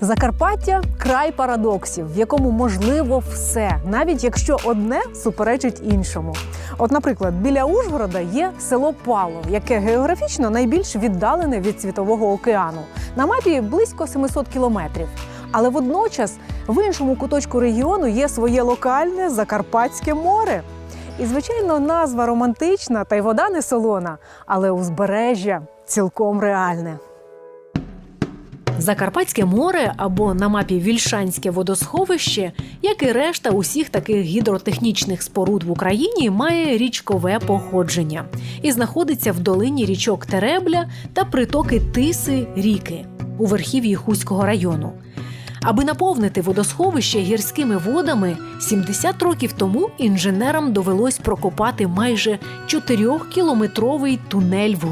Закарпаття край парадоксів, в якому можливо все, навіть якщо одне суперечить іншому. От, наприклад, біля Ужгорода є село Палов, яке географічно найбільш віддалене від світового океану. На мапі близько 700 кілометрів. Але водночас в іншому куточку регіону є своє локальне Закарпатське море. І, звичайно, назва романтична, та й вода не солона, але узбережжя цілком реальне. Закарпатське море або на мапі Вільшанське водосховище, як і решта усіх таких гідротехнічних споруд в Україні, має річкове походження і знаходиться в долині річок Теребля та притоки Тиси ріки у верхів'ї Хуського району. Аби наповнити водосховище гірськими водами, 70 років тому інженерам довелось прокопати майже 4-кілометровий тунель вгорі.